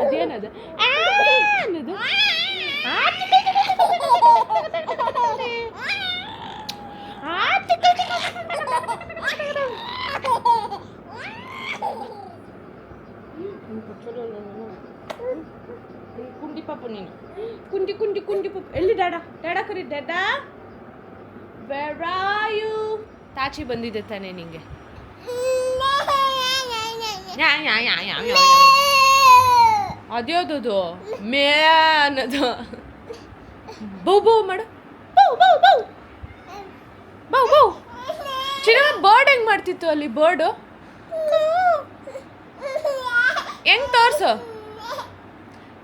ಅದೇನದು? ಅನ್ನೋದು ಕುಂಡಿ ಪಾಪು ನೀನು. ಕುಂಡಿ ಕುಂಡಿ ಕುಂಡಿ ಪಾಪು. ಎಲ್ಲಿ ಡಾಡ ಡಾಡ ಕರಿ ಡಾಡ ಬೆರಾಯು ತಾಚಿ ಬಂದಿದೆ ತಾನೇ ನಿಂಗೆ. ಯಾ ಯಾ ಯಾ ಯಾ ಯಾ. ಯಾ. ಅದ್ಯಾವ್ದದು? ಮೇ ಅನ್ನೋದು ಬೌ ಬೌ ಮಾಡು. ಬೌ ಬೌ ಬೌ. ಬೌ ಬೌ. ಚಿನ್ನ ಬರ್ಡ್ ಹೆಂಗ್ ಮಾಡ್ತಿತ್ತು ಅಲ್ಲಿ ಬರ್ಡು ಹೆಂಗ್ ತೋರ್ಸು?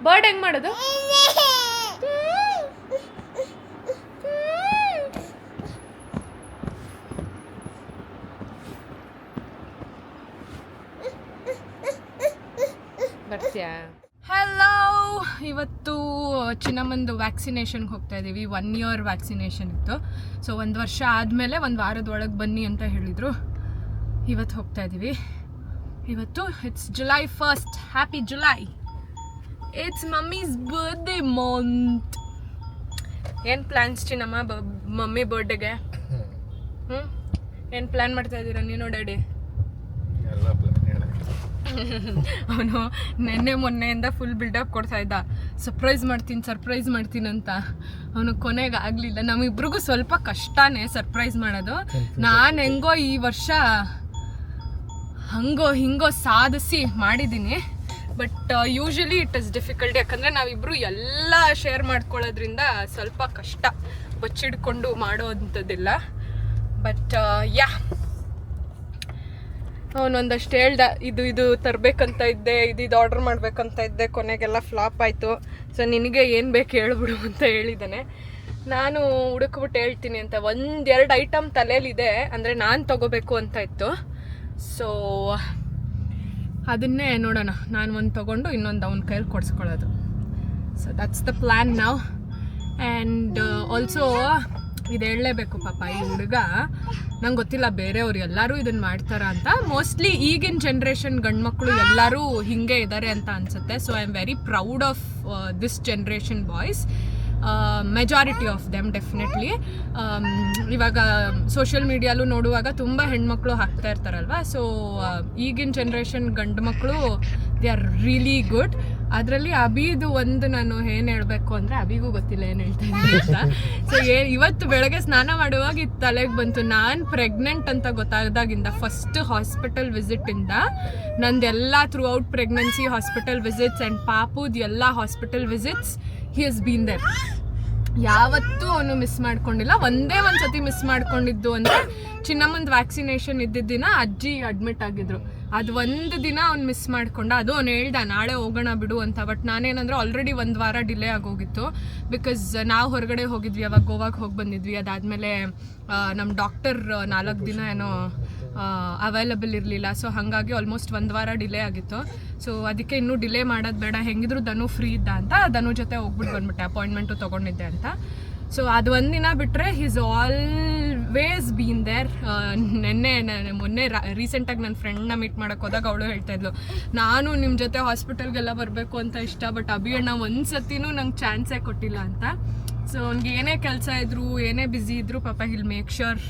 ಬರ್ಡ್ ಹೆಂಗ್ ಮಾಡೋದು ಬರ್ತೀಯಾ ಹಲೋ ಇವತ್ತು ಚಿನ್ನಮ್ಮಂದು ವ್ಯಾಕ್ಸಿನೇಷನ್ಗೆ ಹೋಗ್ತಾ ಇದ್ದೀವಿ ಒನ್ ಇಯರ್ ವ್ಯಾಕ್ಸಿನೇಷನ್ ಇತ್ತು. ಸೊ ಒಂದು ವರ್ಷ ಆದಮೇಲೆ ಒಂದು ವಾರದ ಒಳಗೆ ಬನ್ನಿ ಅಂತ ಹೇಳಿದರು. ಇವತ್ತು ಹೋಗ್ತಾ ಇದ್ದೀವಿ ಇವತ್ತು it's July first happy July it's mummy's birthday month ಏನು ಪ್ಲ್ಯಾನ್ಸ್ ಚಿನ್ನಮ್ಮ? ಬ ಮಮ್ಮಿ ಬರ್ಡೇಗೆ ಹ್ಞೂ ಏನು ಪ್ಲ್ಯಾನ್ ಮಾಡ್ತಾ ಇದ್ದೀರಾ ನೀನು ಡ್ಯಾಡಿ ಅವನು ನಿನ್ನೆ ಮೊನ್ನೆಯಿಂದ ಫುಲ್ ಬಿಲ್ಡಪ್ ಕೊಡ್ತಾ ಇದ್ದ. ಸರ್ಪ್ರೈಸ್ ಮಾಡ್ತೀನಿ ಸರ್ಪ್ರೈಸ್ ಮಾಡ್ತೀನಿ ಅಂತ. ಅವನು ಕೊನೆಗೆ ಆಗಲಿಲ್ಲ. ನಮ್ಮಿಬ್ರಿಗೂ ಸ್ವಲ್ಪ ಕಷ್ಟನೇ ಸರ್ಪ್ರೈಸ್ ಮಾಡೋದು. ನಾನು ಹೆಂಗೋ ಈ ವರ್ಷ ಹಂಗೋ ಹಿಂಗೋ ಸಾಧಿಸಿ ಮಾಡಿದ್ದೀನಿ. But usually it is difficult ಯಾಕಂದರೆ ನಾವಿಬ್ಬರು ಎಲ್ಲ ಶೇರ್ ಮಾಡ್ಕೊಳ್ಳೋದ್ರಿಂದ ಸ್ವಲ್ಪ ಕಷ್ಟ. ಬಚ್ಚಿಡ್ಕೊಂಡು ಮಾಡೋವಂಥದ್ದಿಲ್ಲ. ಬಟ್ ಯಾ ಅವನೊಂದಷ್ಟು ಹೇಳ್ದ, ಇದು ಇದು ತರಬೇಕಂತ ಇದ್ದೆ, ಇದು ಇದು ಆರ್ಡರ್ ಮಾಡ್ಬೇಕಂತ ಇದ್ದೆ, ಕೊನೆಗೆಲ್ಲ ಫ್ಲಾಪ್ ಆಯಿತು. ಸೊ ನಿನಗೆ ಏನು ಬೇಕು ಹೇಳ್ಬಿಡು ಅಂತ ಹೇಳಿದ್ದಾನೆ ನಾನು ಹುಡುಕ್ಬಿಟ್ಟು ಹೇಳ್ತೀನಿ ಅಂತ. ಒಂದೆರಡು ಐಟಮ್ ತಲೆಯಲ್ಲಿದೆ, ಅಂದರೆ ನಾನು ತಗೋಬೇಕು ಅಂತ ಇತ್ತು. ಸೊ ಅದನ್ನೇ ನೋಡೋಣ. ನಾನು ಒಂದು ತೊಗೊಂಡು ಇನ್ನೊಂದು ಅವನ ಕೈಯಲ್ಲಿ ಕೊಡಿಸ್ಕೊಳ್ಳೋದು. ಸೊ ದಟ್ಸ್ ದ ಪ್ಲ್ಯಾನ್ ನಾವು ಆ್ಯಂಡ್ ಆಲ್ಸೋ ಇದು ಹೇಳಲೇಬೇಕು ಪಾಪ ಈ ಹುಡುಗ. ನಂಗೆ ಗೊತ್ತಿಲ್ಲ, ಬೇರೆಯವ್ರು ಎಲ್ಲರೂ ಇದನ್ನು ಮಾಡ್ತಾರ ಅಂತ. ಮೋಸ್ಟ್ಲಿ ಈಗಿನ ಜನ್ರೇಷನ್ ಗಂಡ್ಮಕ್ಳು ಎಲ್ಲರೂ ಹಿಂಗೆ ಇದ್ದಾರೆ ಅಂತ ಅನ್ಸುತ್ತೆ. So I am very proud of this generation boys majority of them definitely ಇವಾಗ ಸೋಷಿಯಲ್ ಮೀಡಿಯಾಲು ನೋಡುವಾಗ ತುಂಬ ಹೆಣ್ಮಕ್ಳು ಹಾಕ್ತಾ ಇರ್ತಾರಲ್ವ? ಸೊ ಈಗಿನ ಜನ್ರೇಷನ್ ಗಂಡು ಮಕ್ಕಳು ದೇ ಆರ್ ರಿಯಲಿ ಗುಡ್ ಅದರಲ್ಲಿ ಅಬಿದು ಒಂದು ನಾನು ಏನು ಹೇಳಬೇಕು ಅಂದ್ರೆ ಅಬಿಗೂ ಗೊತ್ತಿಲ್ಲ ಏನು ಹೇಳ್ತಾ ಇದ್ದೀನಿ ಅಂತ. ಇವತ್ತು ಬೆಳಗ್ಗೆ ಸ್ನಾನ ಮಾಡುವಾಗ ಇದು ತಲೆಗೆ ಬಂತು. ನಾನು ಪ್ರೆಗ್ನೆಂಟ್ ಅಂತ ಗೊತ್ತಾದಾಗಿಂದ ಫಸ್ಟ್ ಹಾಸ್ಪಿಟಲ್ ವಿಸಿಟಿಂದ ನಂದೆಲ್ಲ throughout pregnancy hospital visits and ಪಾಪುದ್ ಎಲ್ಲ hospital visits he has been there ಯಾವತ್ತೂ ಅವನು ಮಿಸ್ ಮಾಡ್ಕೊಂಡಿಲ್ಲ. ಒಂದೇ ಒಂದು ಸತಿ ಮಿಸ್ ಮಾಡ್ಕೊಂಡಿದ್ದು ಅಂದ್ರೆ ಚಿನ್ನಮ್ಮಂದು ವ್ಯಾಕ್ಸಿನೇಷನ್ ಇದ್ದಿದ್ದಿನ ಅಜ್ಜಿ ಅಡ್ಮಿಟ್ ಆಗಿದ್ರು. ಅದು ಒಂದು ದಿನ ಅವ್ನು ಮಿಸ್ ಮಾಡ್ಕೊಂಡ. ಅದು ಅವ್ನು ಹೇಳ್ದ, ನಾಳೆ ಹೋಗೋಣ ಬಿಡು ಅಂತ. ಬಟ್ ನಾನೇನಂದ್ರೆ ಆಲ್ರೆಡಿ ಒಂದು ವಾರ ಡಿಲೇ ಆಗೋಗಿತ್ತು. ಬಿಕಾಸ್ ನಾವು ಹೊರಗಡೆ ಹೋಗಿದ್ವಿ, ಅವಾಗ ಗೋವಾಗೆ ಹೋಗಿ ಬಂದಿದ್ವಿ. ಅದಾದಮೇಲೆ ನಮ್ಮ ಡಾಕ್ಟರ್ ನಾಲ್ಕು ದಿನ ಏನೋ ಅವೈಲಬಲ್ ಇರಲಿಲ್ಲ. ಸೊ ಹಾಗಾಗಿ ಆಲ್ಮೋಸ್ಟ್ ಒಂದು ವಾರ ಡಿಲೇ ಆಗಿತ್ತು. ಸೊ ಅದಕ್ಕೆ ಇನ್ನೂ ಡಿಲೇ ಮಾಡೋದು ಬೇಡ. ಹೆಂಗಿದ್ರು ಧನು ಫ್ರೀ ಇದ್ದ ಅಂತ, ಧನು ಜೊತೆ ಹೋಗ್ಬಿಟ್ಟು ಬಂದ್ಬಿಟ್ಟೆ ಅಪಾಯಿಂಟ್ಮೆಂಟು ತೊಗೊಂಡಿದ್ದೆ ಅಂತ. ಸೊ ಅದು ಒಂದಿನ ಬಿಟ್ಟರೆ ಹಿಸ್ ಆಲ್ವೇಸ್ ಬೀನ್ ದೇರ್ ನೆನ್ನೆ ನಾನು ಮೊನ್ನೆ ರೀಸೆಂಟಾಗಿ ನನ್ನ ಫ್ರೆಂಡ್ನ ಮೀಟ್ ಮಾಡೋಕೆ ಹೋದಾಗ ಅವಳು ಹೇಳ್ತಾ ಇದ್ಲು, ನಾನು ನಿಮ್ಮ ಜೊತೆ ಹಾಸ್ಪಿಟಲ್ಗೆಲ್ಲ ಬರಬೇಕು ಅಂತ ಇಷ್ಟ ಬಟ್ ಅಭಿ ಅಣ್ಣ ಒಂದು ಸತಿನೂ ನಂಗೆ ಚಾನ್ಸೇ ಕೊಟ್ಟಿಲ್ಲ ಅಂತ. ಸೊ ಅವ್ನಿಗೆ ಏನೇ ಕೆಲಸ ಇದ್ರು, ಏನೇ ಬ್ಯುಸಿ ಇದ್ರು ಪಾಪ he'll make sure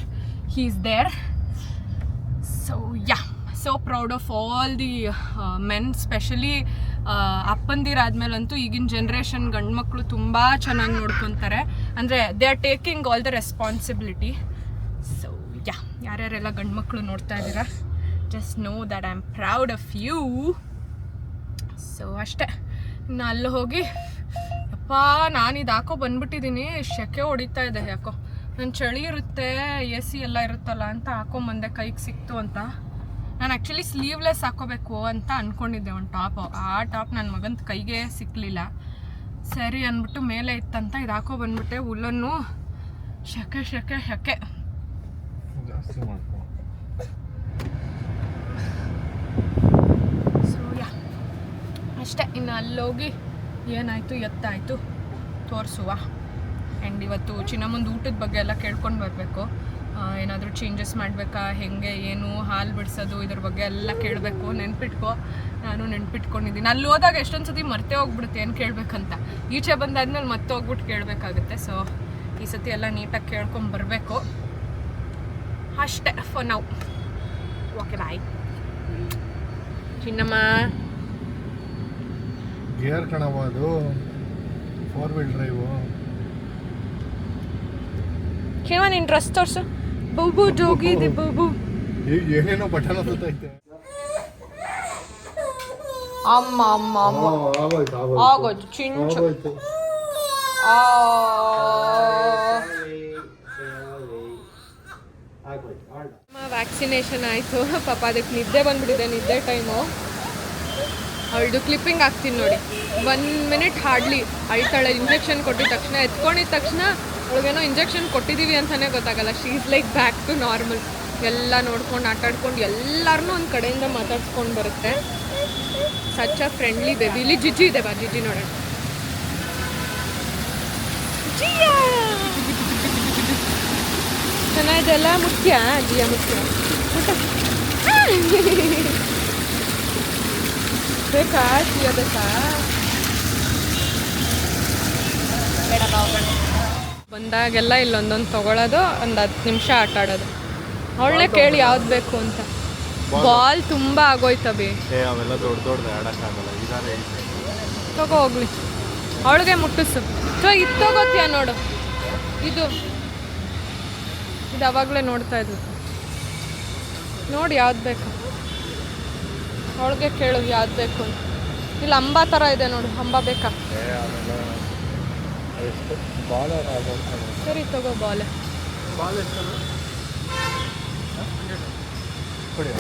he is there so ya so proud of all the men specially ಅಪ್ಪಂದಿರಾದ್ಮೇಲಂತೂ ಈಗಿನ ಜನ್ರೇಷನ್ ಗಂಡು ಮಕ್ಕಳು ತುಂಬ ಚೆನ್ನಾಗಿ ನೋಡ್ಕೊತಾರೆ. ಅಂದರೆ they are taking all the responsibility so ya ಯಾರ್ಯಾರೆಲ್ಲ ಗಂಡು ಮಕ್ಕಳು ನೋಡ್ತಾ ಇದ್ದೀರಾ just know that I am proud of you so ಅಷ್ಟೇ. ಇನ್ನು ಅಲ್ಲಿ ಹೋಗಿ, ಅಪ್ಪ, ನಾನು ಇದು ಹಾಕೋ ಬಂದ್ಬಿಟ್ಟಿದ್ದೀನಿ ಶೆಕೆ ಹೊಡಿತಾ ಇದೆ, ಯಾಕೋ? ನನ್ನ ಚಳಿ ಇರುತ್ತೆ ಎ ಸಿ ಎಲ್ಲ ಇರುತ್ತಲ್ಲ ಅಂತ ಹಾಕೊಂಬಂದೆ ಕೈಗೆ ಸಿಕ್ತು ಅಂತ. ನಾನು ಆ್ಯಕ್ಚುಲಿ ಸ್ಲೀವ್ಲೆಸ್ ಹಾಕೋಬೇಕು ಅಂತ ಅಂದ್ಕೊಂಡಿದ್ದೆ ಒಂದು ಟಾಪು ಆ ಟಾಪ್ ನನ್ನ ಮಗನ ಕೈಗೆ ಸಿಕ್ಕಲಿಲ್ಲ ಸರಿ ಅಂದ್ಬಿಟ್ಟು ಮೇಲೆ ಇತ್ತಂತ ಇದು ಹಾಕೋ ಬಂದ್ಬಿಟ್ಟೆ ಹುಲ್ಲನ್ನು. ಶೆಕೆ ಶೆಕೆ ಶೆಕೆ. ಸೂರ್ಯ. ಅಷ್ಟೆ ಇನ್ನು ಅಲ್ಲೋಗಿ ಏನಾಯಿತು ಎತ್ತಾಯಿತು ತೋರಿಸುವ. ಆ್ಯಂಡ್ ಇವತ್ತು ಚಿನ್ನಮ್ಮಂದು ಊಟದ ಬಗ್ಗೆ ಎಲ್ಲ ಕೇಳ್ಕೊಂಡು ಬರಬೇಕು. ಏನಾದರೂ ಚೇಂಜಸ್ ಮಾಡಬೇಕಾ ಹೆಂಗೆ ಏನು ಹಾಲು ಬಿಡಿಸೋದು ಇದ್ರ ಬಗ್ಗೆ ಎಲ್ಲ ಕೇಳಬೇಕು. ನೆನ್ಪಿಟ್ಕೋ. ನಾನು ನೆನ್ಪಿಟ್ಕೊಂಡಿದ್ದೀನಿ. ಅಲ್ಲಿ ಹೋದಾಗ ಎಷ್ಟೊಂದು ಸತಿ ಮರ್ತೇ ಹೋಗ್ಬಿಡುತ್ತೆ ಏನು ಕೇಳಬೇಕಂತ. ಈಚೆ ಬಂದಾದ್ಮೇಲೆ ಮತ್ತೆ ಹೋಗ್ಬಿಟ್ಟು ಕೇಳಬೇಕಾಗುತ್ತೆ. ಸೊ ಈ ಸತಿ ಎಲ್ಲ ನೀಟಾಗಿ ಕೇಳ್ಕೊಂಡು ಬರಬೇಕು. ಅಷ್ಟೇ ಫಾರ್ ನಾವು ಓಕೆ ಬಾಯ್ ಚಿನ್ನಮ್ಮ. ಗೇರ್ ಕಣವ ಅದು. ಫೋರ್ ವೀಲ್ ಡ್ರೈವು ಕಿವ ನಿನ್ನ ಡ್ರೆಸ್ ತೋರಿಸು. ಜೋಗಿದೆ ಏನೇನೋ ಬಟನ್ ಅಮ್ಮ ಅಮ್ಮ ಅಮ್ಮ. ಆಗೋಯ್ತು ಚಿಂಚು. ವ್ಯಾಕ್ಸಿನೇಷನ್ ಆಯಿತು. ಪಾಪ ಅದಕ್ಕೆ ನಿದ್ದೆ ಬಂದ್ಬಿಟ್ಟಿದೆ ನಿದ್ದೆ ಟೈಮು ಅವಳದು ಕ್ಲಿಪ್ಪಿಂಗ್ ಆಗ್ತೀನಿ ನೋಡಿ. ಒನ್ ಮಿನಿಟ್ ಹಾಡ್ಲಿ ಅಳ್ತಾಳೆ ಇಂಜೆಕ್ಷನ್ ಕೊಟ್ಟಿದ ತಕ್ಷಣ ಎತ್ಕೊಂಡಿದ ತಕ್ಷಣ ಅವಳಿಗೇನೋ ಇಂಜೆಕ್ಷನ್ ಕೊಟ್ಟಿದ್ದೀವಿ ಅಂತಲೇ ಗೊತ್ತಾಗಲ್ಲ. She is like back to normal ಎಲ್ಲ ನೋಡ್ಕೊಂಡು ಆಟಾಡ್ಕೊಂಡು ಎಲ್ಲರನ್ನೂ ಒಂದು ಕಡೆಯಿಂದ ಮಾತಾಡ್ಸ್ಕೊಂಡು ಬರುತ್ತೆ. ಸಚ್ ಅ ಫ್ರೆಂಡ್ಲಿ ಬೇಬಿ ಇಲ್ಲಿ ಜಿಜಿ ಇದೆ ಬಾ, ಜಿಜಿ ನೋಡೋಣ. ಚೆನ್ನಾಗಿದೆಲ್ಲ ಮುಖ್ಯ? ಜಿಯಾ ಮುಖ್ಯ. ಬೇಕಾ? ಜಿಯ ಬೇಕಾ? ಬೇಡ. ಬಂದಾಗೆಲ್ಲ ಇಲ್ಲೊಂದೊಂದು ತಗೊಳ್ಳೋದು ಒಂದು ಹತ್ತು ನಿಮಿಷ ಆಟ ಆಡೋದು. ಅವಳನ್ನೇ ಕೇಳಿ ಯಾವ್ದು ಬೇಕು ಅಂತ. ಬಾಲ್ ತುಂಬ ಆಗೋಯ್ತಬಿ ಏ ಅವೆಲ್ಲ ದೊಡ್ಡ ದೊಡ್ಡದು ಆಡಕ್ಕಾಗಲ್ಲ ಇದಾರೆ ತಗೋ ಹೋಗ್ಲಿ. ಅವಳಿಗೆ ಮುಟ್ಟಿಸು. ಸೊ ಇದು ತಗೋತೀಯ ನೋಡು. ಇದು. ಇದು ಅವಾಗಲೇ ನೋಡ್ತಾ ಇದ್ವಿ ನೋಡಿ ಯಾವ್ದು ಬೇಕು. ಅವಳಿಗೆ ಕೇಳು ಯಾವ್ದು ಬೇಕು ಅಂತ. ಇಲ್ಲಿ ಅಂಬಾ ಥರ ಇದೆ ನೋಡು ಅಂಬಾ ಬೇಕಾ? ಎಷ್ಟು ಬಾಲ್ ಸರಿ ತಗೋ ಬಾಲೆ. ಬಾಲ್ ಎಷ್ಟು ಕೊಡಿ.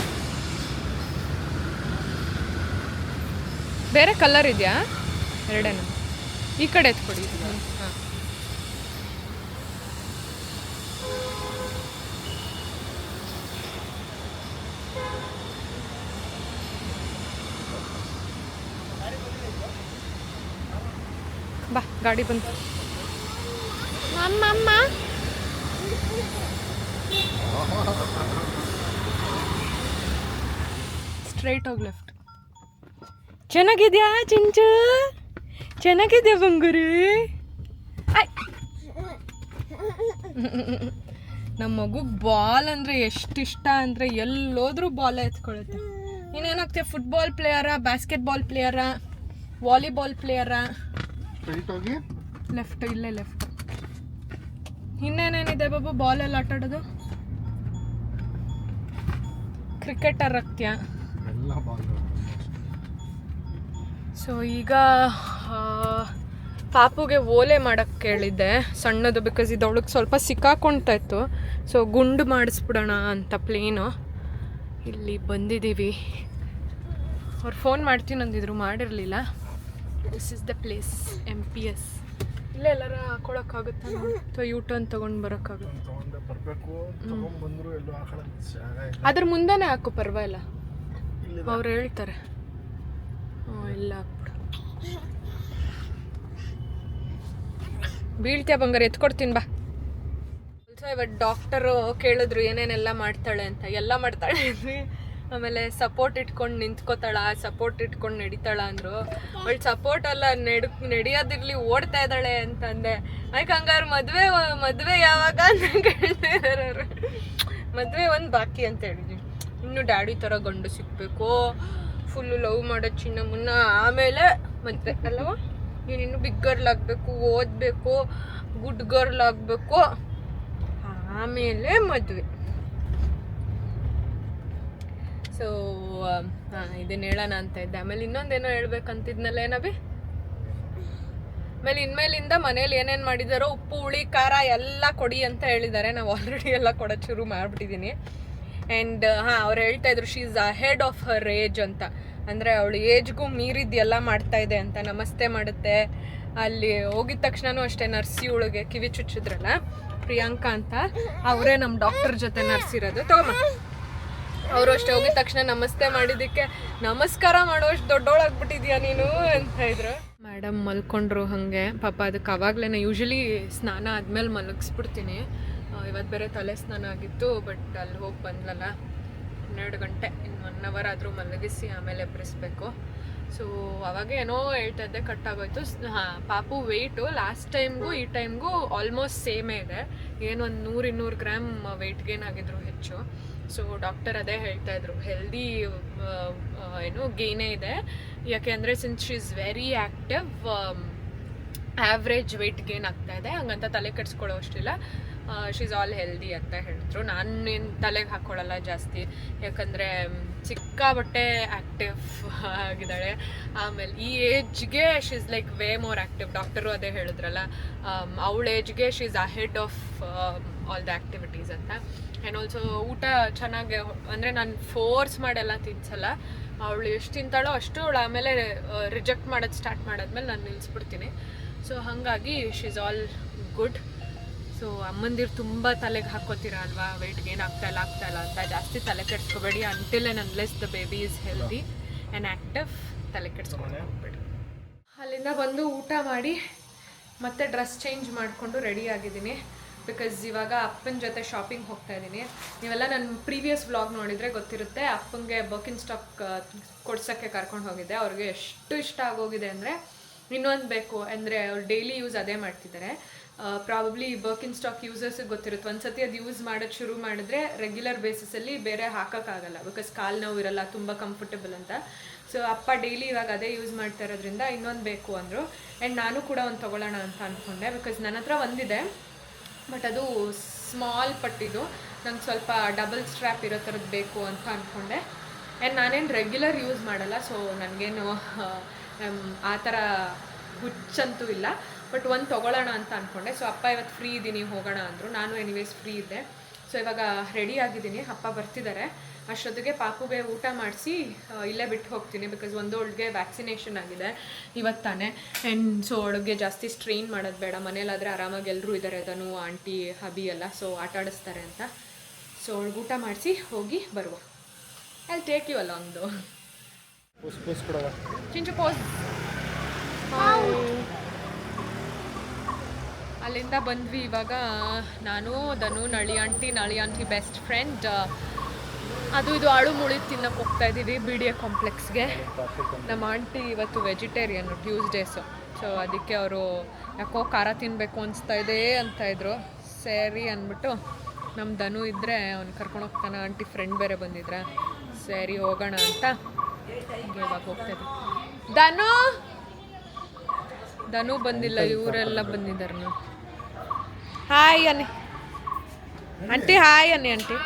ಬೇರೆ ಕಲರ್ ಇದೆಯಾ? ಎರಡೇನು? ಈ ಕಡೆ ಎತ್ಕೊಡಿ. ಹಾಂ ಬಾ ಗಾಡಿ ಬಂತು. ಸ್ಟ್ರೈಟ್ ಹೋಗಿ ಲೆಫ್ಟ್ ಚೆನ್ನಾಗಿದ್ಯಾ ಚಿಂಚು? ಚೆನ್ನಾಗಿದ್ಯಾ ಬಂಗುರಿ. ನಮ್ಮ ಮಗು ಬಾಲ್ ಅಂದರೆ ಎಷ್ಟು ಇಷ್ಟ ಅಂದರೆ ಎಲ್ಲೋದ್ರೂ ಬಾಲ್ ಎತ್ಕೊಳ್ಳುತ್ತೆ ನೀನೇನಾಗ್ತೀಯ ಫುಟ್ಬಾಲ್ ಪ್ಲೇಯರಾ ಬ್ಯಾಸ್ಕೆಟ್ಬಾಲ್ ಪ್ಲೇಯರಾ ವಾಲಿಬಾಲ್ ಪ್ಲೇಯರಾ ಸ್ಟ್ರೈಟ್ ಹೋಗಿ ಲೆಫ್ಟ್ ಇಲ್ಲೇ ಲೆಫ್ಟ್ ಇನ್ನೇನೇನಿದೆ ಬಾಬು? ಬಾಲಲ್ಲಿ ಆಟ ಆಡೋದು? ಕ್ರಿಕೆಟರ್ ರಕ್ತ್ಯ ಎಲ್ಲ ಬಾಲ್ ಸೊ ಈಗ ಪಾಪುಗೆ ಓಲೆ ಮಾಡಕ್ಕೆ ಕೇಳಿದ್ದೆ ಸಣ್ಣದು ಬಿಕಾಸ್ ಇದು ಅವಳಿಗೆ ಸ್ವಲ್ಪ ಸಿಕ್ಕಾಕೊಳ್ತಾ ಇತ್ತು. ಸೊ ಗುಂಡು ಮಾಡಿಸ್ಬಿಡೋಣ ಅಂತ ಪ್ಲೇನು ಇಲ್ಲಿ ಬಂದಿದ್ದೀವಿ. ಅವ್ರು ಫೋನ್ ಮಾಡ್ತೀನಿ ಅಂದಿದ್ರು ಮಾಡಿರಲಿಲ್ಲ. This is the place M P S ಇಲ್ಲೇ ಎಲ್ಲಾರ ಹಾಕೊಳಕ್ಕಾಗುತ್ತಾ ಅಥವಾ ಯೂ ಟರ್ನ್ ತಗೊಂಡು ಬರೋಕ್ಕಾಗುತ್ತೆ? ತಗೊಂಡೆ ಬರಬೇಕು. ತಗೊಂಡ್ಬಂದ್ರು ಎಲ್ಲೂ ಹಾಕೊಳಕ್ ಜಾಗ ಇಲ್ಲ. ಅದ್ರ ಮುಂದೆನೇ ಹಾಕು ಪರವಾಗಿಲ್ಲ. ಇಲ್ಲಿ ಅವ್ರು ಹೇಳ್ತಾರೆ. ಹ್ಞೂ ಇಲ್ಲ ಹಾಕ್ಬಿಡು. ಬೀಳ್ತೀಯ ಬಂಗಾರ ಎತ್ಕೊಡ್ತೀನಿ ಬಾ. ಸೊ ಇವತ್ತು ಡಾಕ್ಟರು ಕೇಳಿದ್ರು ಏನೇನೆಲ್ಲ ಮಾಡ್ತಾಳೆ ಅಂತ. ಎಲ್ಲ ಮಾಡ್ತಾಳೆ ಆಮೇಲೆ ಸಪೋರ್ಟ್ ಇಟ್ಕೊಂಡು ನಿಂತ್ಕೋತಾಳ ಸಪೋರ್ಟ್ ಇಟ್ಕೊಂಡು ನಡೀತಾಳ ಅಂದ್ರು. ಅವಳು ಸಪೋರ್ಟ್ ಅಲ್ಲ, ನಡ್, ನಡಿಯೋದಿರ್ಲಿ, ಓಡ್ತಾ ಇದ್ದಾಳೆ ಅಂತಂದೆ. ಆಯ್ಕೆ ಹಂಗಾರ ಮದುವೆ ಮದುವೆ ಯಾವಾಗ ಅಂತ ಕೇಳ್ತಾ ಇದಾರೆ ಅವರು. ಮದುವೆ ಒಂದು ಬಾಕಿ ಅಂತ ಹೇಳಿದ್ವಿ. ಇನ್ನು ಡ್ಯಾಡಿ ಥರ ಗಂಡು ಸಿಗಬೇಕು ಫುಲ್ಲು ಲವ್ ಮಾಡೋ ಚಿನ್ನ ಮುನ್ನ ಆಮೇಲೆ ಮದುವೆ ಅಲ್ಲವಾ ನೀನು ಇನ್ನು ಬಿಗ್ ಗರ್ಲ್ ಆಗಬೇಕು, ಓದಬೇಕು ಗುಡ್ ಗರ್ಲ್ ಆಗಬೇಕು. ಆಮೇಲೆ ಮದುವೆ. ಸೊ ಇದನ್ನು ಇದನ್ನ ಹೇಳೋಣ ಅಂತ ಇದ್ದೆ. ಆಮೇಲೆ ಇನ್ನೊಂದೇನೋ ಹೇಳ್ಬೇಕಂತಿದ್ನಲ್ಲ, ಏನಬಿ? ಆಮೇಲೆ ಇನ್ಮೇಲಿಂದ ಮನೇಲಿ ಏನೇನು ಮಾಡಿದಾರೋ, ಉಪ್ಪು, ಹುಳಿ, ಖಾರ ಎಲ್ಲ ಕೊಡಿ ಅಂತ ಹೇಳಿದ್ದಾರೆ. ನಾವು ಆಲ್ರೆಡಿ ಎಲ್ಲ ಕೊಡೋದು ಶುರು ಮಾಡಿಬಿಟ್ಟಿದ್ದೀನಿ ಆ್ಯಂಡ್ ಹಾಂ, ಅವ್ರು ಹೇಳ್ತಾ ಇದ್ರು she is ahead of her age ಅಂತ. ಅಂದರೆ ಅವಳು ಏಜ್ಗೂ ಮೀರಿದ್ದು ಎಲ್ಲ ಮಾಡ್ತಾ ಇದೆ ಅಂತ. ನಮಸ್ತೆ ಮಾಡುತ್ತೆ. ಅಲ್ಲಿ ಹೋಗಿದ ತಕ್ಷಣವೂ ಅಷ್ಟೇ ನರ್ಸಿ ಒಳಗೆ ಕಿವಿ ಚುಚ್ಚಿದ್ರಲ್ಲ, ಪ್ರಿಯಾಂಕಾ ಅಂತ. ಅವರೇ ನಮ್ಮ ಡಾಕ್ಟರ್ ಜೊತೆ ನರ್ಸಿರೋದು. ತಗೊಮ್ಮ. ಅವರು ಅಷ್ಟೇ ಹೋಗಿದ ತಕ್ಷಣ ನಮಸ್ತೆ ಮಾಡಿದ್ದಕ್ಕೆ ನಮಸ್ಕಾರ ಮಾಡೋಷ್ಟು ದೊಡ್ಡೋಳಾಗ್ಬಿಟ್ಟಿದ್ಯಾ ನೀನು ಅಂತ ಇದ್ರು. ಮೇಡಮ್ ಮಲ್ಕೊಂಡ್ರು ಹಾಗೆ. ಪಾಪ ಅದಕ್ಕೆ ಅವಾಗಲೇ ಯೂಶಲಿ ಸ್ನಾನ ಆದ್ಮೇಲೆ ಮಲಗಿಸ್ಬಿಡ್ತೀನಿ. ಇವತ್ತು ಬೇರೆ ತಲೆ ಸ್ನಾನ ಆಗಿತ್ತು ಬಟ್ ಅಲ್ಲಿ ಹೋಗಿ ಬಂದ್ಲಲ್ಲ. ಹನ್ನೆರಡು ಗಂಟೆ ಇನ್ನು ಒನ್ ಅವರ್ ಆದರೂ ಮಲಗಿಸಿ ಆಮೇಲೆ ಎಬ್ಬರಿಸ್ಬೇಕು ಸೊ ಅವಾಗ ಏನೋ ಹೇಳ್ತಾ ಇದ್ದೆ ಕಟ್ ಆಗೋಯ್ತು ಹಾಂ, ಪಾಪು ವೆಯ್ಟು ಲಾಸ್ಟ್ ಟೈಮ್ಗೂ ಈ ಟೈಮ್ಗೂ ಆಲ್ಮೋಸ್ಟ್ ಸೇಮೇ ಇದೆ. ಏನು ಒಂದು ನೂರು ಇನ್ನೂರು ಗ್ರಾಮ್ ವೆಯ್ಟ್ ಗೇನ್ ಆಗಿದ್ರು ಹೆಚ್ಚು. ಸೊ ಡಾಕ್ಟರ್ ಅದೇ ಹೇಳ್ತಾ ಇದ್ರು. ಹೆಲ್ದಿ ಏನು ಗೇನೇ ಇದೆ. ಯಾಕೆ ಅಂದರೆ since she is very active average weight gain ಆಗ್ತಾ ಇದೆ. ಹಂಗಂತ ತಲೆ ಕೆಡಿಸ್ಕೊಳ್ಳೋ ಅಷ್ಟಿಲ್ಲ. ಶಿ ಇಸ್ ಆಲ್ ಹೆಲ್ದಿ ಅಂತ ಹೇಳಿದ್ರು. ನಾನು ಏನು ತಲೆಗೆ ಹಾಕ್ಕೊಳ್ಳಲ್ಲ ಜಾಸ್ತಿ. ಯಾಕಂದರೆ ಸಿಕ್ಕಾಬಟ್ಟೆ ಆ್ಯಕ್ಟಿವ್ ಆಗಿದ್ದಾಳೆ. ಆಮೇಲೆ ಈ ಏಜ್ಗೆ she is like way more active doctor ಅದೇ ಹೇಳಿದ್ರಲ್ಲ ಅವಳ ಏಜ್ಗೆ she is ahead of all the activities ಅಂತ. ಆ್ಯಂಡ್ ಆಲ್ಸೋ ಊಟ ಚೆನ್ನಾಗಿ, ಅಂದರೆ ನಾನು ಫೋರ್ಸ್ ಮಾಡೆಲ್ಲ ತಿನ್ಸಲ್ಲ. ಅವಳು ಎಷ್ಟು ತಿಂತಾಳೋ ಅಷ್ಟು ಅವಳು ಆಮೇಲೆ ರಿಜೆಕ್ಟ್ ಮಾಡೋದು ಸ್ಟಾರ್ಟ್ ಮಾಡಾದ್ಮೇಲೆ ನಾನು ನಿಲ್ಲಿಸ್ಬಿಡ್ತೀನಿ ಸೊ ಹಾಗಾಗಿ she is all good so ಅಮ್ಮಂದಿರು ತುಂಬ ತಲೆಗೆ ಹಾಕೋತೀರ ಅಲ್ವಾ? ವೆಯ್ಟ್ ಗೇನ್ ಆಗ್ತಾ ಇಲ್ಲ ಆಗ್ತಾ ಇಲ್ಲ ಅಂತ. ಜಾಸ್ತಿ ತಲೆ ಕೆಡ್ಸ್ಕೋಬೇಡಿ until and unless the baby is healthy and active ತಲೆ ಕೆಡ್ಸ್ಕೊಂಡು ಹೋಗ್ಬೇಡಿ. ಅಲ್ಲಿಂದ ಬಂದು ಊಟ ಮಾಡಿ ಮತ್ತೆ ಡ್ರೆಸ್ ಚೇಂಜ್ ಮಾಡಿಕೊಂಡು ರೆಡಿ ಆಗಿದ್ದೀನಿ. ಬಿಕಾಸ್ ಇವಾಗ ಅಪ್ಪನ ಜೊತೆ ಶಾಪಿಂಗ್ ಹೋಗ್ತಾ ಇದ್ದೀನಿ. ನೀವೆಲ್ಲ ನನ್ನ ಪ್ರೀವಿಯಸ್ ವ್ಲಾಗ್ ನೋಡಿದರೆ ಗೊತ್ತಿರುತ್ತೆ ಅಪ್ಪಂಗೆ ಬರ್ಕಿನ್ ಸ್ಟಾಕ್ ಕೊಡ್ಸೋಕ್ಕೆ ಕರ್ಕೊಂಡು ಹೋಗಿದ್ದೆ. ಅವ್ರಿಗೆ ಎಷ್ಟು ಇಷ್ಟ ಆಗೋಗಿದೆ ಅಂದರೆ ಇನ್ನೊಂದು ಬೇಕು. ಅಂದರೆ ಅವ್ರು ಡೈಲಿ ಯೂಸ್ ಅದೇ ಮಾಡ್ತಿದ್ದಾರೆ. ಪ್ರಾಬಬ್ಲಿ ಬರ್ಕಿನ್ ಸ್ಟಾಕ್ ಯೂಸರ್ಸಿಗೆ ಗೊತ್ತಿರುತ್ತೆ. ಒಂದ್ಸತಿ ಅದು ಯೂಸ್ ಮಾಡೋಕ್ಕೆ ಶುರು ಮಾಡಿದ್ರೆ ರೆಗ್ಯುಲರ್ ಬೇಸಿಸಲ್ಲಿ ಬೇರೆ ಹಾಕೋಕ್ಕಾಗಲ್ಲ. ಬಿಕಾಸ್ ಕಾಲು ನೋವು ಇರಲ್ಲ, ತುಂಬ ಕಂಫರ್ಟಬಲ್ ಅಂತ. ಸೊ ಅಪ್ಪ ಡೈಲಿ ಇವಾಗ ಅದೇ ಯೂಸ್ ಮಾಡ್ತಾ ಇರೋದ್ರಿಂದ ಇನ್ನೊಂದು ಬೇಕು ಅಂದರು. ಆ್ಯಂಡ್ ನಾನು ಕೂಡ ಒಂದು ತೊಗೊಳ್ಳೋಣ ಅಂತ ಅಂದ್ಕೊಂಡೆ ಬಿಕಾಸ್ ನನ್ನ ಹತ್ರ ಒಂದಿದೆ ಬಟ್ ಅದು ಸ್ಮಾಲ್ ಪಟ್ಟಿದ್ದು ನಂಗೆ ಸ್ವಲ್ಪ ಡಬಲ್ ಸ್ಟ್ರ್ಯಾಪ್ ಇರೋ ಥರದ್ದು ಬೇಕು ಅಂತ ಅಂದ್ಕೊಂಡೆ ಆ್ಯಂಡ್ ನಾನೇನು ರೆಗ್ಯುಲರ್ ಯೂಸ್ ಮಾಡಲ್ಲ. ಸೊ ನನಗೇನು, ಆ ಥರ ಹುಚ್ಚಂತೂ ಇಲ್ಲ. ಬಟ್ ಒಂದು ತೊಗೊಳ್ಳೋಣ ಅಂತ ಅಂದ್ಕೊಂಡೆ ಸೊ ಅಪ್ಪ ಇವತ್ತು ಫ್ರೀ ಇದ್ದೀನಿ ಹೋಗೋಣ ಅಂದರು. ನಾನು ಎನಿವೇಸ್ ಫ್ರೀ ಇದ್ದೆ. ಸೊ ಇವಾಗ ರೆಡಿ ಆಗಿದ್ದೀನಿ. ಅಪ್ಪ ಬರ್ತಿದ್ದಾರೆ ಅಷ್ಟೊತ್ತಿಗೆ ಪಾಪುಗೆ ಊಟ ಮಾಡಿಸಿ ಇಲ್ಲೇ ಬಿಟ್ಟು ಹೋಗ್ತೀನಿ ಬಿಕಾಸ್ ಒಂದು ಅವಳಿಗೆ ವ್ಯಾಕ್ಸಿನೇಷನ್ ಆಗಿದೆ ಇವತ್ತು ತಾನೇ ಆ್ಯಂಡ್ ಸೊ ಅವಳಿಗೆ ಜಾಸ್ತಿ ಸ್ಟ್ರೈನ್ ಮಾಡೋದು ಬೇಡ. ಮನೇಲಾದರೆ ಆರಾಮಾಗಿ ಎಲ್ಲರೂ ಇದ್ದಾರೆ ಅದನ್ನು ಆಂಟಿ ಹಬಿ ಎಲ್ಲ. ಸೊ ಆಟ ಆಡಿಸ್ತಾರೆ ಅಂತ. ಸೊ ಅವಳಿಗೆ ಊಟ ಮಾಡಿಸಿ ಹೋಗಿ ಬರುವ. ಅಲ್ಲಿ ಟೇಕ್ ಯು ಅಲ್ಲ ಒಂದು ಚಿಂಚು ಪೋಸ್ ಅಲ್ಲಿಂದ ಬಂದ್ವಿ. ಇವಾಗ ನಾನು, Dhanu, Nali aunty Nali aunty best friend ಅದು ಇದು ಆಳು ಮುಳಿ ತಿನ್ನಕ್ಕೆ ಹೋಗ್ತಾ ಇದ್ದೀವಿ ಬಿ ಡಿ ಎ ಕಾಂಪ್ಲೆಕ್ಸ್ಗೆ ನಮ್ಮ ಆಂಟಿ ಇವತ್ತು ವೆಜಿಟೇರಿಯನ್ ಟ್ಯೂಸ್ಡೇಸು ಸೊ ಅದಕ್ಕೆ ಅವರು ಯಾಕೋ ಖಾರ ತಿನ್ನಬೇಕು ಅನಿಸ್ತಾ ಇದೆ ಅಂತ ಇದ್ರು. ಸರಿ ಅಂದ್ಬಿಟ್ಟು ನಮ್ಮ ಧನು ಇದ್ದರೆ ಅವ್ನು ಕರ್ಕೊಂಡು ಹೋಗ್ತಾನೆ. ಆಂಟಿ ಫ್ರೆಂಡ್ ಬೇರೆ ಬಂದಿದ್ರೆ. ಸರಿ, ಹೋಗೋಣ ಅಂತ. ಇವಾಗ ಹೋಗ್ತಾ ಇದ್ವಿ. ಧನು! ಧನು ಬಂದಿಲ್ಲ, ಇವರೆಲ್ಲ ಬಂದಿದ್ದಾರೆ ಹಾಯ್ ಅನ್ನಿ ಆಂಟಿ ಹಾಯ್ ಅನ್ನಿ ಆಂಟಿ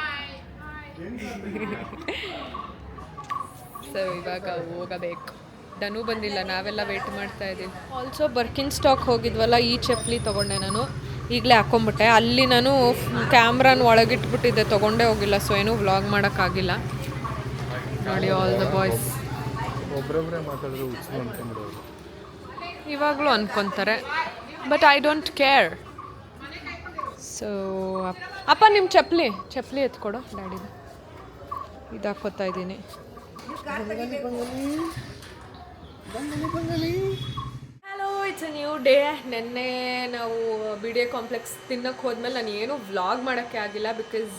ಸೊ ಇವಾಗ ಹೋಗಬೇಕು. ಡನು ಬಂದಿಲ್ಲ ನಾವೆಲ್ಲ ವೇಟ್ ಮಾಡ್ತಾ ಇದ್ದೀವಿ. ಆಲ್ಸೋ ಬರ್ಕಿನ್ ಸ್ಟಾಕ್ ಹೋಗಿದ್ವಲ್ಲ ಈ ಚಪ್ಪಲಿ ತೊಗೊಂಡೆ ನಾನು. ಈಗಲೇ ಹಾಕೊಂಬಿಟ್ಟೆ. ಅಲ್ಲಿ ನಾನು ಕ್ಯಾಮ್ರಾನ ಒಳಗಿಟ್ಬಿಟ್ಟಿದ್ದೆ ತೊಗೊಂಡೇ ಹೋಗಿಲ್ಲ. ಸೊ ಏನೂ ವ್ಲಾಗ್ ಮಾಡೋಕ್ಕಾಗಿಲ್ಲ. ನೋಡಿ ಆಲ್ ದ ಬಾಯ್ಸ್ ಇವಾಗಲೂ ಅನ್ಕೊತಾರೆ. But I don't care so ಅಪ್ಪ ನಿಮ್ಮ ಚಪ್ಪಲಿ ಚಪ್ಪಲಿ ಎತ್ಕೊಡು ಡ್ಯಾಡಿದು ಇದು ಹಾಕೋತಾ ಇದ್ದೀನಿ. Hello it's a new day ನಿನ್ನೆ ನಾವು ಬಿ ಡಿ ಎ ಕಾಂಪ್ಲೆಕ್ಸ್ ತಿನ್ನಕ್ಕೆ ಹೋದ್ಮೇಲೆ ನಾನು ಏನೂ ವ್ಲಾಗ್ ಮಾಡೋಕ್ಕೆ ಆಗಿಲ್ಲ ಬಿಕಾಸ್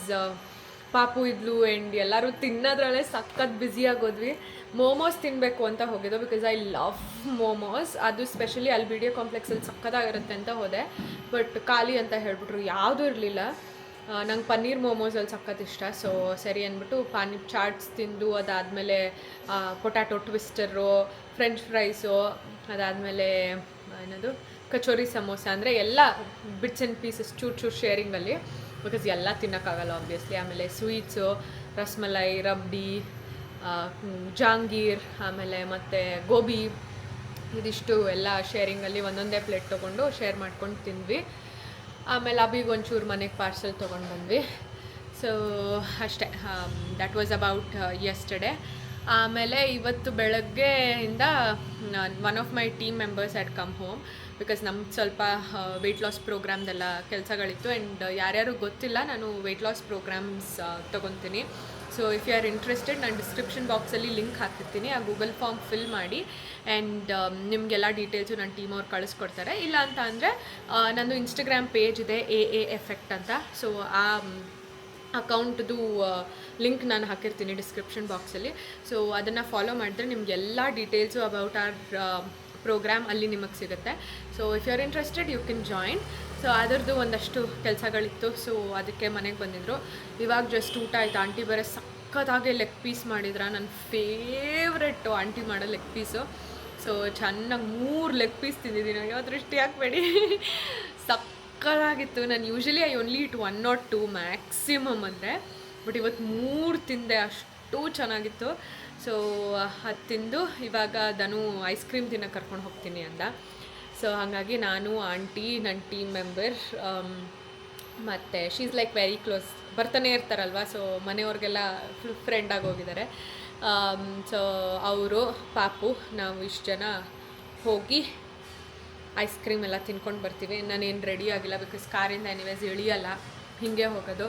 ಪಾಪು ಇದ್ಲು ಆ್ಯಂಡ್ ಎಲ್ಲರೂ ತಿನ್ನೋದ್ರಲ್ಲೇ ಸಖತ್ ಬ್ಯುಸಿ ಆಗೋದ್ವಿ. ಮೋಮೋಸ್ ತಿನ್ನಬೇಕು ಅಂತ ಹೋಗಿದ್ದು ಬಿಕಾಸ್ ಐ ಲವ್ ಮೋಮೋಸ್. ಅದು ಸ್ಪೆಷಲಿ ಅಲ್ಲಿ ಬಿ ಡಿ ಎ ಕಾಂಪ್ಲೆಕ್ಸಲ್ಲಿ ಸಖತ್ತಾಗಿರುತ್ತೆ ಅಂತ ಹೋದೆ. ಬಟ್ ಖಾಲಿ ಅಂತ ಹೇಳ್ಬಿಟ್ರು, ಯಾವುದೂ ಇರಲಿಲ್ಲ. ನಂಗೆ ಪನ್ನೀರ್ ಮೋಮೋಸಲ್ಲಿ ಸಖತ್ ಇಷ್ಟ. ಸೊ ಸರಿ ಅಂದ್ಬಿಟ್ಟು ಪಾನಿ ಚಾಟ್ಸ್ ತಿಂದು, ಅದಾದಮೇಲೆ ಪೊಟ್ಯಾಟೊ ಟ್ವಿಸ್ಟರು ಫ್ರೆಂಚ್ ಫ್ರೈಸು ಅದಾದಮೇಲೆ ಏನದು, ಕಚೋರಿ ಸಮೋಸ, ಅಂದರೆ ಎಲ್ಲ ಬಿಟ್ಸ್ ಆ್ಯಂಡ್ ಪೀಸಸ್ ಚೂರು ಚೂರು ಶೇರಿಂಗಲ್ಲಿ ಬಿಕಾಸ್ ಎಲ್ಲ ತಿನ್ನೋಕ್ಕಾಗಲ್ಲ ಆಬ್ವಿಯಸ್ಲಿ ಆಮೇಲೆ ಸ್ವೀಟ್ಸು ರಸ್ಮಲೈ ರಬ್ಡಿ ಜಾಂಗೀರ್, ಆಮೇಲೆ ಮತ್ತು ಗೋಬಿ. ಇದಿಷ್ಟು ಎಲ್ಲ ಶೇರಿಂಗಲ್ಲಿ ಒಂದೊಂದೇ ಪ್ಲೇಟ್ ತೊಗೊಂಡು ಶೇರ್ ಮಾಡ್ಕೊಂಡು ತಿಂದ್ವಿ. ಆಮೇಲೆ ಅಬಿಗೆ ಒಂಚೂರು ಮನೆಗೆ ಪಾರ್ಸೆಲ್ ತೊಗೊಂಡು ಬಂದ್ವಿ. ಸೊ ಅಷ್ಟೇ. ದ್ಯಾಟ್ ವಾಸ್ ಅಬೌಟ್ ಯಸ್ಟರ್ಡೇ ಆಮೇಲೆ ಇವತ್ತು ಬೆಳಗ್ಗೆಯಿಂದ one of my team members at come home because ನಮ್ಮ ಸ್ವಲ್ಪ ವೆಯ್ಟ್ ಲಾಸ್ ಪ್ರೋಗ್ರಾಮ್ದೆಲ್ಲ ಕೆಲಸಗಳಿತ್ತು ಆ್ಯಂಡ್ ಯಾರ್ಯಾರು ಗೊತ್ತಿಲ್ಲ, ನಾನು weight loss programs ತೊಗೊತೀನಿ. So if you are interested ನಾನು ಡಿಸ್ಕ್ರಿಪ್ಷನ್ ಬಾಕ್ಸಲ್ಲಿ ಲಿಂಕ್ ಹಾಕಿರ್ತೀನಿ. ಆ ಗೂಗಲ್ ಫಾರ್ಮ್ ಫಿಲ್ ಮಾಡಿ ಆ್ಯಂಡ್ ನಿಮಗೆಲ್ಲ ಡೀಟೇಲ್ಸು ನನ್ನ ಟೀಮ್ ಅವ್ರು ಕಳಿಸ್ಕೊಡ್ತಾರೆ. ಇಲ್ಲ ಅಂತ ಅಂದರೆ ನಂದು ಇನ್ಸ್ಟಾಗ್ರಾಮ್ ಪೇಜ್ ಇದೆ ಎ ಎ ಎಫೆಕ್ಟ್ ಅಂತ. ಸೊ ಆ ಅಕೌಂಟ್ದು ಲಿಂಕ್ ನಾನು ಹಾಕಿರ್ತೀನಿ ಡಿಸ್ಕ್ರಿಪ್ಷನ್ ಬಾಕ್ಸಲ್ಲಿ. ಸೊ ಅದನ್ನು ಫಾಲೋ ಮಾಡಿದ್ರೆ ನಿಮ್ಗೆ ಎಲ್ಲ ಡೀಟೇಲ್ಸು ಅಬೌಟ್ ಆರ್ ಪ್ರೋಗ್ರಾಮ್ ಅಲ್ಲಿ ನಿಮಗೆ ಸಿಗುತ್ತೆ. So if you are interested you can join so ಅದರದ್ದು ಒಂದಷ್ಟು ಕೆಲಸಗಳಿತ್ತು. ಸೊ ಅದಕ್ಕೆ ಮನೆಗೆ ಬಂದಿದ್ದರು ಇವಾಗ ಜಸ್ಟ್ ಊಟ ಆಯಿತು. ಆಂಟಿ ಬರೋ ಸಖತ್ತಾಗಿ ಲೆಗ್ ಪೀಸ್ ಮಾಡಿದ್ರ? ನನ್ನ ಫೇವ್ರೆಟ್ಟು ಆಂಟಿ ಮಾಡೋ ಲೆಗ್ ಪೀಸು ಸೊ ಚೆನ್ನಾಗಿ ಮೂರು ಲೆಗ್ ಪೀಸ್ ತಿಂದಿದ್ದೀನಿ. ಅಯ್ಯೋ, ದೃಷ್ಟಿ ಹಾಕ್ಬೇಡಿ. ಸಕ್ಕತ್ತಾಗಿತ್ತು ನಾನು usually I only eat one not two maximum ಅಂದರೆ ಬಟ್ ಇವತ್ತು ಮೂರು ತಿಂದೆ ಅಷ್ಟು ಚೆನ್ನಾಗಿತ್ತು. ಸೊ ಅದು ತಿಂದು ಇವಾಗ ನಾನು ಐಸ್ ಕ್ರೀಮ್ ತಿನ್ನೋಕೆ ಕರ್ಕೊಂಡು ಹೋಗ್ತೀನಿ ಅಂತ ಸೊ ಹಾಗಾಗಿ ನಾನು ಆಂಟಿ ನನ್ನ ಟೀಮ್ ಮೆಂಬರ್ ಮತ್ತು she is like very close ಬರ್ತಾನೆ ಇರ್ತಾರಲ್ವ? ಸೊ ಮನೆಯವ್ರಿಗೆಲ್ಲ ಫುಲ್ ಫ್ರೆಂಡ್ ಆಗಿ ಹೋಗಿದ್ದಾರೆ. ಸೊ ಅವರು, ಪಾಪು, ನಾವು ಇಷ್ಟು ಜನ ಹೋಗಿ ಐಸ್ ಕ್ರೀಮ್ ಎಲ್ಲ ತಿನ್ಕೊಂಡು ಬರ್ತೀವಿ. ನಾನೇನು ರೆಡಿ ಆಗಿಲ್ಲ ಬಿಕಾಸ್ ಕಾರಿಂದ ಎನಿವೇಸ್ ಇಳಿಯಲ್ಲ. ಹೀಗೆ ಹೋಗೋದು.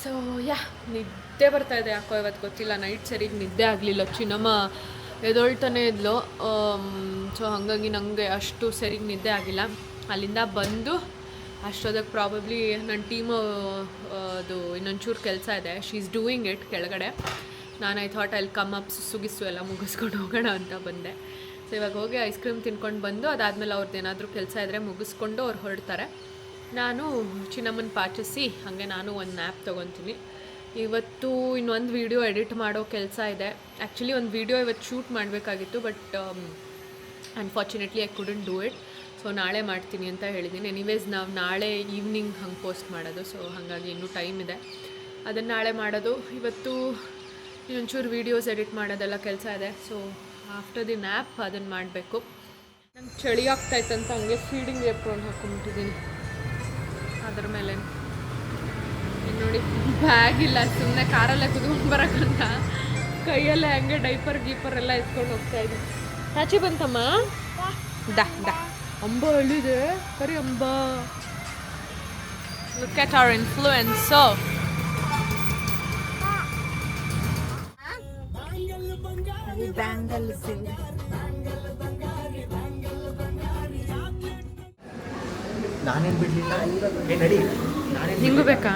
ಸೊ ಯಾ ನಿದ್ದೆ ಬರ್ತಾ ಇದೆ ಯಾಕೋ ಇವತ್ತು ಗೊತ್ತಿಲ್ಲ. ನೈಟ್ ಸರಿಗೆ ನಿದ್ದೆ ಆಗಲಿಲ್ಲ. ಚಿನ್ನಮ್ಮ ಎದೊಳ್ತಾನೆ ಇದ್ಲು. ಸೊ ಹಾಗಾಗಿ ನನಗೆ ಅಷ್ಟು ಸರಿಗೆ ನಿದ್ದೆ ಆಗಿಲ್ಲ. ಅಲ್ಲಿಂದ ಬಂದು ಅಷ್ಟೊದಕ್ಕೆ ಪ್ರಾಬಬ್ಲಿ ನನ್ನ ಟೀಮು ಅದು ಇನ್ನೊಂಚೂರು ಕೆಲಸ ಇದೆ. ಶಿ ಈಸ್ ಡೂಯಿಂಗ್ ಇಟ್ ಕೆಳಗಡೆ. ನಾನು ಐ ಥಾಟ್ ಅಲ್ಲಿ ಕಮ್ ಅಪ್ ಸುಗಿಸು ಎಲ್ಲ ಮುಗಿಸ್ಕೊಂಡು ಹೋಗೋಣ ಅಂತ ಬಂದೆ. ಸೊ ಇವಾಗ ಹೋಗಿ ಐಸ್ ಕ್ರೀಮ್ ತಿನ್ಕೊಂಡು ಬಂದು, ಅದಾದಮೇಲೆ ಅವ್ರದ್ದು ಏನಾದರೂ ಕೆಲಸ ಇದ್ದರೆ ಮುಗಿಸ್ಕೊಂಡು ಅವ್ರು ಹೊರಡ್ತಾರೆ. ನಾನು ಚಿನ್ನಮ್ಮನ ಪಾಚಿಸಿ ಹಾಗೆ ನಾನು ಒಂದು ನ್ಯಾಪ್ ತೊಗೊತೀನಿ. ಇವತ್ತು ಇನ್ನೊಂದು ವೀಡಿಯೋ ಎಡಿಟ್ ಮಾಡೋ ಕೆಲಸ ಇದೆ. ಆ್ಯಕ್ಚುಲಿ ಒಂದು ವೀಡಿಯೋ ಇವತ್ತು ಶೂಟ್ ಮಾಡಬೇಕಾಗಿತ್ತು, but unfortunately I couldn't do it so ನಾಳೆ ಮಾಡ್ತೀನಿ ಅಂತ ಹೇಳಿದ್ದೀನಿ ಎನಿವೇಸ್ ನಾವು ನಾಳೆ ಈವ್ನಿಂಗ್ ಹಂಗೆ ಪೋಸ್ಟ್ ಮಾಡೋದು ಸೊ ಹಾಗಾಗಿ ಇನ್ನೂ ಟೈಮ್ ಇದೆ. ಅದನ್ನು ನಾಳೆ ಮಾಡೋದು. ಇವತ್ತು ಇನ್ನೊಂಚೂರು ವೀಡಿಯೋಸ್ ಎಡಿಟ್ ಮಾಡೋದೆಲ್ಲ ಕೆಲಸ ಇದೆ ಸೊ ಆಫ್ಟರ್ ದಿ ನ್ಯಾಪ್ ಅದನ್ನು ಮಾಡಬೇಕು. ನಂಗೆ ಚಳಿ ಆಗ್ತಾಯಿತ್ತಂತ ಹಂಗೆ ಫೀಡಿಂಗ್ ಏಪ್ರೋನ್ ಹಾಕೊಂಡ್ಬಿಟ್ಟಿದ್ದೀನಿ ಅದ್ರ ಮೇಲೆ. ಇನ್ನು ನೋಡಿ ಬ್ಯಾಗ್ ಇಲ್ಲ ಸುಮ್ಮನೆ ಕಾರಲ್ಲೇ ಕುತ್ಕೊಂಡು ಬರೋಕ್ಕಂತ ಕೈಯಲ್ಲೇ ಹಂಗೆ ಡೈಪರ್ ಗೀಪರ್ ಎಲ್ಲ ಎತ್ಕೊಂಡು ಹೋಗ್ತಾ ಇದ್ದೀನಿ ಆಚೆ ಬಂತಮ್ಮ? ದ ದ. ಅಂಬ ಹಳ್ಳಿದೆ ಸರಿ ಅಂಬ. ಲುಕ್ ಅಟ್ ಅವರ್ ಇನ್ಫ್ಲೂಯೆನ್ಸ್ ನಾನೇನು ಬಿಡ್ಲಿಲ್ಲ? ಏ ನಡಿ. ನಾನೇನು ನಿಂಗು ಬೇಕಾ?